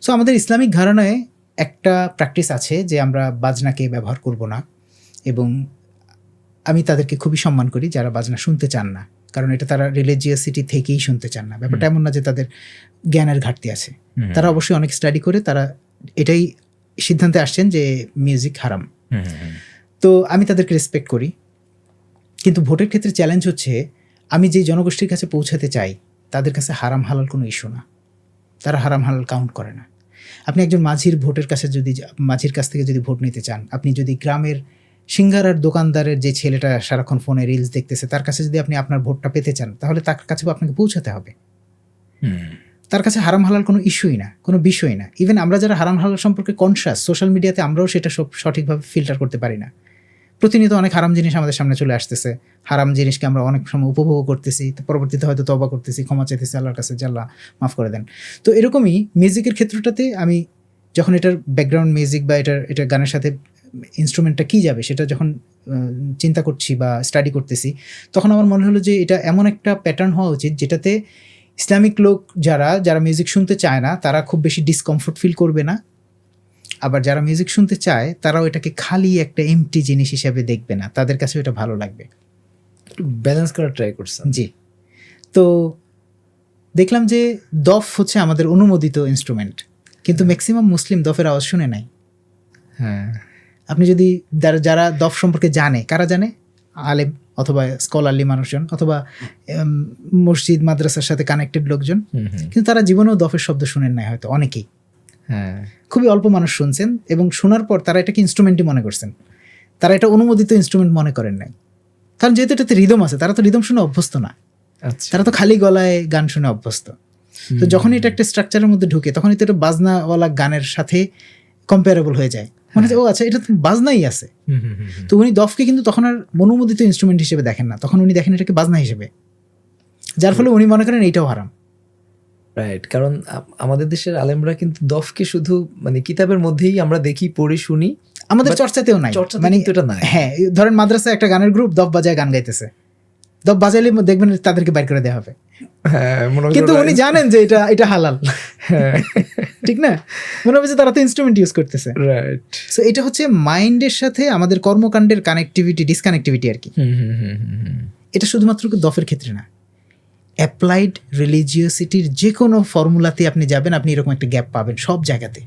So আমাদের Islamic ধারণায় একটা প্র্যাকটিস আছে যে আমরা বাজনাকে ব্যবহার করব না এবং আমি তাদেরকে খুবই সম্মান করি যারা বাজনা শুনতে চান না। কারণ এটা তারা রিলিজিয়াসিটি থেকেই শুনতে চান না। ব্যাপারটা এমন না যে তাদের জ্ঞানের ঘাটতি আছে। তারা অবশ্যই অনেক স্টাডি করে তারা এটাই সিদ্ধান্তে আসছেন যে মিউজিক হারাম। তো আমি তাদেরকে রেসপেক্ট করি। কিন্তু ভোটের ক্ষেত্রে চ্যালেঞ্জ হচ্ছে আমি যে জনগোষ্ঠীর কাছে পৌঁছাতে চাই তাদের কাছে হারাম হালাল কোনো ইস্যু না। তারা হারাম হালাল কাউন্ট করে না। আপনি একজন মাঝির ভোটের কাছে যদি মাঝির কাছ থেকে যদি ভোট নিতে চান আপনি যদি গ্রামের সিঙ্গারার দোকানদারের যে ছেলেটা সারাক্ষণ ফোনে রিলস দেখতেছে তার কাছে যদি আপনি আপনার ভোটটা পেতে চান তাহলে তার কাছে আপনাকে পৌঁছাতে হবে। তার কাছে হারাম হালাল কোনো ইস্যুই না কোনো বিষয় না। ইভেন আমরা যারা হারাম হালাল সম্পর্কে কনসাস সোশ্যাল মিডিয়াতে আমরাও সেটা সব সঠিকভাবে ফিল্টার করতে পারি না। প্রতিনিয়ত অনেক হারাম জিনিস আমাদের সামনে চলে আসতেছে। হারাম জিনিসকে আমরা অনেক সময় উপভোগ করতেছি পরবর্তীতে হয়তো তবা করতেছি, ক্ষমা চাইতেছি, আল্লাহর কাছে আল্লাহ মাফ করে দেন। তো এরকমই মিউজিকের ক্ষেত্রটাতে আমি যখন এটার ব্যাকগ্রাউন্ড মিউজিক বা এটার এটা গানের সাথে ইনস্ট্রুমেন্টটা কী যাবে সেটা যখন চিন্তা করছি বা স্টাডি করতেছি, তখন আমার মনে হলো যে এটা এমন একটা প্যাটার্ন হওয়া উচিত যেটাতে ইসলামিক লোক যারা যারা মিউজিক শুনতে চায় না, তারা খুব বেশি ডিসকমফোর্ট ফিল করবে না। আবার যারা মিউজিক শুনতে চায় তারাও এটাকে খালি একটা এমটি জিনিস হিসেবে দেখবে না। তাদের কাছে এটা ভালো লাগবে। ব্যালেন্স করার ট্রাই করছেন। জি। তো দেখলাম যে দফ হচ্ছে আমাদের অনুমোদিত ইনস্ট্রুমেন্ট কিন্তু ম্যাক্সিমাম মুসলিম দফের আওয়াজ শুনে নাই। হ্যাঁ। আপনি যদি যারা দফ সম্পর্কে জানে কারা জানে? আলেম অথবা স্কলারলি মানুষজন অথবা মসজিদ মাদ্রাসার সাথে কানেক্টেড লোকজন। কিন্তু তারা জীবনেও দফের শব্দ শুনেন নাই হয়তো অনেকেই। খুবই অল্প মানুষ শুনছেন এবং শোনার পর তারা এটাকে ইনস্ট্রুমেন্টই মনে করছেন। তারা এটা অনুমোদিত ইনস্ট্রুমেন্ট মনে করেন নাই। কারণ যেহেতু এটাতে রিদম আছে তারা তো রিদম শুনে অভ্যস্ত না। আচ্ছা। তারা তো খালি গলায় গান শুনে অভ্যস্ত। তো যখন এটা একটা স্ট্রাকচারের মধ্যে ঢুকে তখন এটা একটা বাজনাওয়ালা গানের সাথে কম্পেয়ারেবল হয়ে যায়। মানে ও আচ্ছা এটা তো বাজনাই আছে। তো উনি দফকে কিন্তু তখন আর অনুমোদিত ইনস্ট্রুমেন্ট হিসেবে দেখেন না। তখন উনি দেখেন এটাকে বাজনা হিসেবে। যার ফলে উনি মনে করেন এইটাও হারাম। রাইট কারণ আমাদের দেশের আলেমরা কিন্তু দফকে শুধু মানে কিতাবের মধ্যেই আমরা দেখি পড়ি শুনি আমাদের চর্চাতেও নাই। মানে এটা নাই। হ্যাঁ ধরেন মাদ্রাসায় একটা গানের গ্রুপ দফ বাজায় গান গাইতেছে। দফ বাজাইলে দেখবেন তাদেরকে বাইর করে দেওয়া হবে। হ্যাঁ কিন্তু উনি জানেন যে এটা এটা হালাল। হ্যাঁ। ঠিক না? মনে হবে যে তারা তো ইনস্ট্রুমেন্ট ইউজ করতেছে। রাইট সো এটা হচ্ছে মাইন্ডের সাথে আমাদের কর্মকাণ্ডের কানেক্টিভিটি ডিসকানেক্টিভিটি আর কি। এটা শুধুমাত্র দফের ক্ষেত্রে না। অ্যাপ্লাইড রিলিজিয়াসিটির যে কোনো ফর্মুলাতে আপনি যাবেন আপনি এরকম একটা গ্যাপ পাবেন সব জায়গাতে।